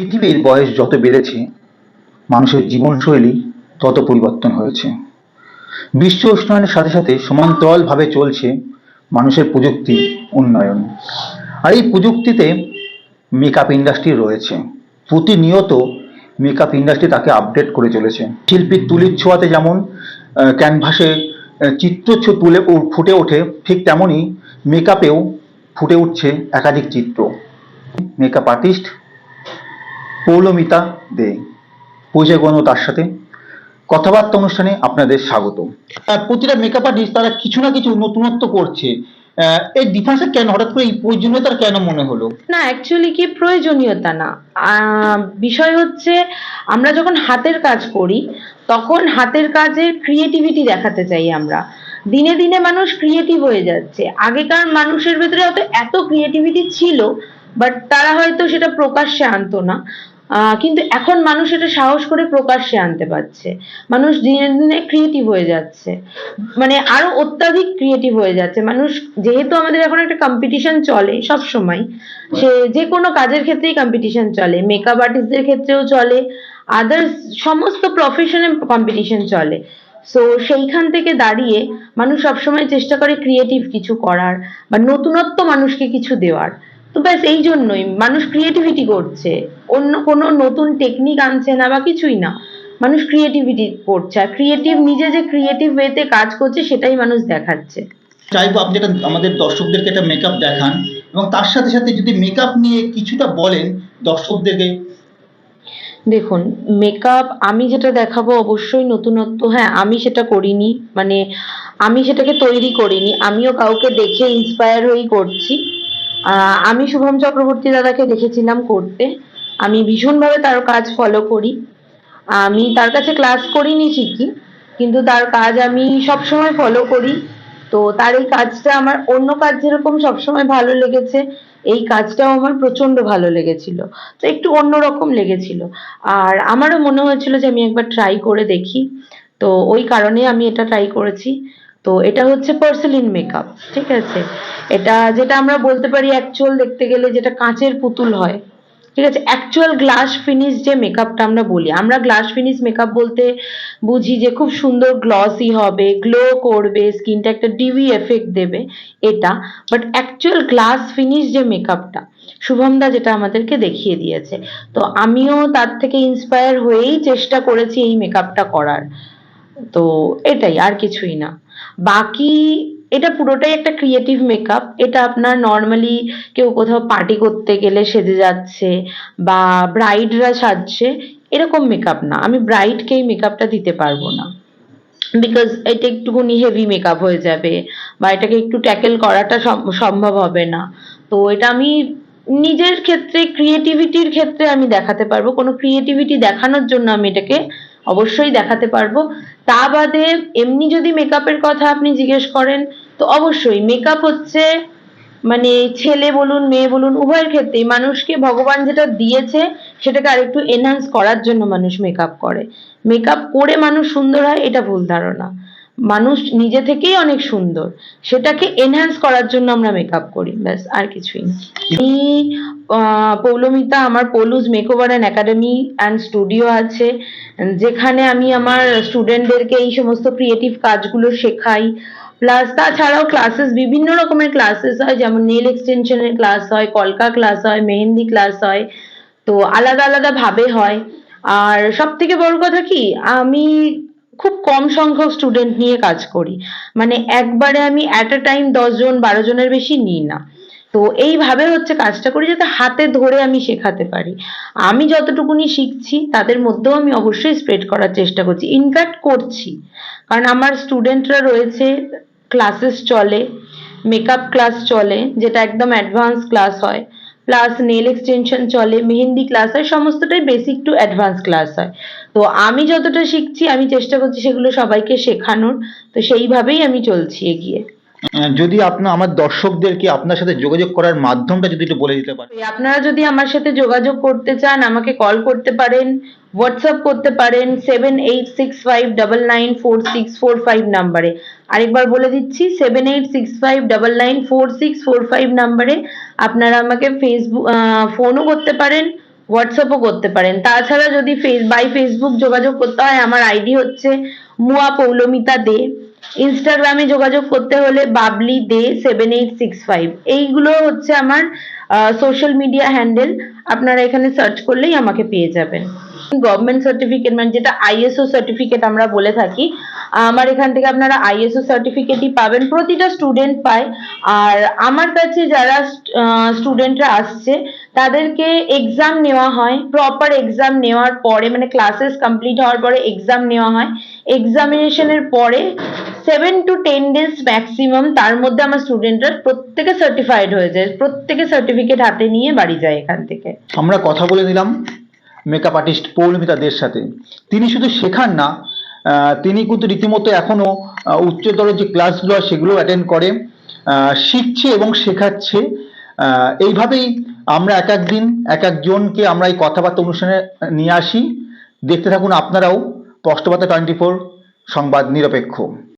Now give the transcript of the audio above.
পৃথিবীর বয়স যত বেড়েছে, মানুষের জীবনশৈলী তত পরিবর্তন হয়েছে। বিশ্ব উষ্ণায়নের সাথে সাথে সমান্তরালভাবে চলছে মানুষের প্রযুক্তি উন্নয়ন। আর এই প্রযুক্তিতে মেকআপ ইন্ডাস্ট্রি রয়েছে। প্রতিনিয়ত মেকআপ ইন্ডাস্ট্রি তাকে আপডেট করে চলেছে। শিল্পীর তুলির ছোঁয়াতে যেমন ক্যানভাসে চিত্র তুলে ফুটে ওঠে, ঠিক তেমনই মেকআপেও ফুটে উঠছে একাধিক চিত্র। Makeup artist Poulomita Dey. পরিচয় করব তার সাথে। কথাবার্তা অনুষ্ঠানে আপনাদের স্বাগত। প্রতিটা মেকআপ আর্টিস্ট তারা কিছু না কিছু নতুনত্ব করছে। আহ, এই ডিফারেন্সটা কেন? হঠাৎ করে এই প্রয়োজনীয়তার কেন মনে হলো? না অ্যাকচুয়ালি কি প্রয়োজনীয়তা না? আহ, বিষয় হচ্ছে আমরা যখন হাতের কাজ করি তখন হাতের কাজের ক্রিয়েটিভিটি দেখাতে চাই আমরা। দিনে দিনে মানুষ ক্রিয়েটিভ হয়ে যাচ্ছে। আগেকার মানুষের ভেতরে হয়তো এত ক্রিয়েটিভিটি ছিল বাট তারা হয়তো সেটা প্রকাশ্যে আনতো না। কিন্তু এখন মানুষ এটা সাহস করে প্রকাশ্যে আনতে পারছে। মানুষ দিনে দিনে ক্রিয়েটিভ হয়ে যাচ্ছে। মানে আরও অত্যাধিক ক্রিয়েটিভ হয়ে যাচ্ছে। মানুষ যেহেতু আমাদের এখন একটা কম্পিটিশন চলে সব সময় সে যে কোনো কাজের ক্ষেত্রেই কম্পিটিশন চলে মেকআপ আর্টিস্টদের ক্ষেত্রেও চলে আদার্স সমস্ত প্রফেশনে কম্পিটিশন চলে। সো সেইখান থেকে দাঁড়িয়ে মানুষ সবসময় চেষ্টা করে ক্রিয়েটিভ কিছু করার বা নতুনত্ব মানুষকে কিছু দেওয়ার। তো ব্যাস এই জন্যই। মানুষ ক্রিয়েটিভিটি করছে। অন্য কোনো নতুন টেকনিক আনছে না বা কিছুই না। মানুষ ক্রিয়েটিভিটি করছে। আর ক্রিয়েটিভ নিজে যে ক্রিয়েটিভ ওয়েতে কাজ করছে সেটাই মানুষ দেখাচ্ছে। চাইব আপনি এটা আমাদের দর্শকদেরকে একটা মেকআপ দেখান এবং তার সাথে সাথে যদি মেকআপ নিয়ে কিছুটা বলেন দর্শকদেরকে। দেখুন মেকআপ আমি যেটা দেখাবো অবশ্যই নতুনত্ব হ্যাঁ আমি সেটা করিনি। মানে আমি সেটাকে তৈরি করিনি। আমিও কাউকে দেখে ইন্সপায়ার হয়েই করছি। আমি শুভম চক্রবর্তী দাদাকে দেখেছিলাম করতে। আমি ভীষণভাবে তার কাজ ফলো করি। আমি তার কাছে ক্লাস করিনি ঠিকই, কিন্তু তার কাজ আমি সব সময় ফলো করি। তো তার এই কাজটা আমার অন্য কাজ যেরকম সবসময় ভালো লেগেছে, এই কাজটাও আমার প্রচণ্ড ভালো লেগেছিল। তো একটু অন্যরকম লেগেছিল। আর আমারও মনে হয়েছিল যে আমি একবার ট্রাই করে দেখি। তো ওই কারণে আমি এটা ট্রাই করেছি। তো এটা হচ্ছে পার্সেলিন মেকআপ ঠিক আছে? এটা যেটা আমরা বলতে পারি অ্যাকচুয়াল দেখতে গেলে যেটা কাঁচের পুতুল হয়, ঠিক আছে? অ্যাকচুয়াল গ্লাস ফিনিশ যে মেকআপটা আমরা বলি, আমরা গ্লাস ফিনিশ মেকআপ বলতে বুঝি যে খুব সুন্দর গ্লসি হবে গ্লো করবে স্কিনটা একটা ডিভি এফেক্ট দেবে, এটা। বাট অ্যাকচুয়াল গ্লাস ফিনিশ যে মেকআপটা শুভমদা যেটা আমাদেরকে দেখিয়ে দিয়েছে। তো আমিও তার থেকে ইন্সপায়ার হয়েই চেষ্টা করেছি এই মেকআপটা করার। তো এটাই, আর কিছুই না। বাকি এটা পুরোটাই একটা ক্রিয়েটিভ মেকআপ এটা আপনার নর্মালি কেউ কোথাও পার্টি করতে গেলে সেজে যাচ্ছে বা ব্রাইডরা সাজছে, এরকম মেকআপ না। আমি ব্রাইডকে এই মেকআপটা দিতে পারব না। বিকজ এটা একটুখানি হেভি মেকআপ হয়ে যাবে বা এটাকে একটু ট্যাকেল করাটা সম্ভব হবে না। তো এটা আমি নিজের ক্ষেত্রে ক্রিয়েটিভিটির ক্ষেত্রে আমি দেখাতে পারব। কোনো ক্রিয়েটিভিটি দেখানোর জন্য আমি এটাকে অবশ্যই দেখাতে পারব। তা বাদে এমনি যদি মেকআপের কথা আপনি জিজ্ঞেস করেন, তো অবশ্যই মেকআপ হচ্ছে মানে ছেলে বলুন, মেয়ে বলুন, উভয়ের ক্ষেত্রেই মানুষকে ভগবান যেটা দিয়েছে সেটাকে আরেকটু এনহান্স করার জন্য মানুষ মেকআপ করে। মেকআপ করে মানুষ সুন্দর হয়, এটা ভুল ধারণা। মানুষ নিজে থেকেই অনেক সুন্দর। সেটাকে এনহান্স করার জন্য আমরা মেকআপ করি, ব্যাস, আর কিছুই না। পৌলমিতা, আমার Poulu's makeover and academy and studio আছে, যেখানে আমি আমার স্টুডেন্টদেরকে এই সমস্ত ক্রিয়েটিভ কাজগুলো শেখাই। প্লাস তাছাড়াও ক্লাসেস বিভিন্ন রকমের ক্লাসেস হয়, যেমন নেল এক্সটেনশনের ক্লাস হয়, কলকা ক্লাস হয়, মেহেন্দি ক্লাস হয়, তো আলাদা আলাদা ভাবে হয়। আর সব থেকে বড় কথা কি, আমি খুব কম সংখ্যক স্টুডেন্ট নিয়ে কাজ করি। মানে একবারে আমি অ্যাট আ টাইম দশ জন, বারো জনের বেশি নিই না। তো এইভাবে হচ্ছে কাজটা করি যাতে হাতে ধরে আমি শেখাতে পারি। আমি যতটুকুনি শিখছি, তাদের মধ্যেও আমি অবশ্যই স্প্রেড করার চেষ্টা করছি। ইনফ্যাক্ট করছি। কারণ আমার স্টুডেন্টরা রয়েছে ক্লাসেস চলে মেকআপ ক্লাস চলে, যেটা একদম অ্যাডভান্স ক্লাস হয়। প্লাস নেল এক্সটেনশন চলে মেহেন্দি ক্লাস হয় সমস্তটাই বেসিক টু অ্যাডভান্স ক্লাস হয়। তো আমি যতটা শিখছি আমি চেষ্টা করছি সেগুলো সবাইকে শেখানোর। তো সেইভাবেই আমি চলছি এগিয়ে। যদি আপনার আমার দর্শকদেরকে আপনার সাথে যোগাযোগ করার মাধ্যমটা যদি একটু বলে দিতে পারেন? আপনারা যদি আমার সাথে যোগাযোগ করতে চান আমাকে কল করতে পারেন। হোয়াটসঅ্যাপ করতে পারেন seven eight six five double nine four six four five নাম্বারে আরেকবার বলে দিচ্ছি seven eight six five double nine four six four five নাম্বারে আপনারা আমাকে ফেসবুক ফোনও করতে পারেন হোয়াটসঅ্যাপও করতে পারেন। তাছাড়া যদি ফেস বাই ফেসবুক যোগাযোগ করতে হয়, আমার আইডি হচ্ছে মুয়া পৌলমিতা দে। ইনস্টাগ্রামে যোগাযোগ করতে হলে Babli Dey seven eight six five এইগুলো হচ্ছে আমার সোশ্যাল মিডিয়া হ্যান্ডেল আপনারা এখানে সার্চ করলেই আমাকে পেয়ে যাবেন। গভর্নমেন্ট সার্টিফিকেট মানে যেটা আইএসও সার্টিফিকেট আমরা বলে থাকি, আমার এখান থেকে আপনারা আইএসও সার্টিফিকেটই পাবেন। প্রতিটা স্টুডেন্ট পায়। আর আমার কাছে যারা স্টুডেন্টরা আসছে, তাদেরকে এক্সাম নেওয়া হয়। প্রপার এক্সাম নেওয়ার পরে মানে ক্লাসেস কমপ্লিট হওয়ার পরে এক্সাম নেওয়া হয়। এক্সামিনেশনের পরে seven to ten days maximum তার মধ্যে আমার স্টুডেন্টরা প্রত্যেকে সার্টিফাইড হয়ে যায়। প্রত্যেকে সার্টিফিকেট হাতে নিয়ে বাড়ি যায় এখান থেকে। আমরা কথা বলে নিলাম। মেকআপ আর্টিস্ট পৌলমিতা দের সাথে। তিনি শুধু শেখান না তিনি কিন্তু রীতিমতো এখনও আহ, উচ্চতর যে ক্লাসগুলো হয় সেগুলো অ্যাটেন্ড করে শিখছে এবং শেখাচ্ছে। এইভাবেই আমরা এক এক দিন এক একজনকে আমরা এই কথাবার্তা অনুষ্ঠানে নিয়ে আসি। দেখতে থাকুন আপনারাও স্পষ্টবার্তা টোয়েন্টি ফোর সংবাদ নিরপেক্ষ।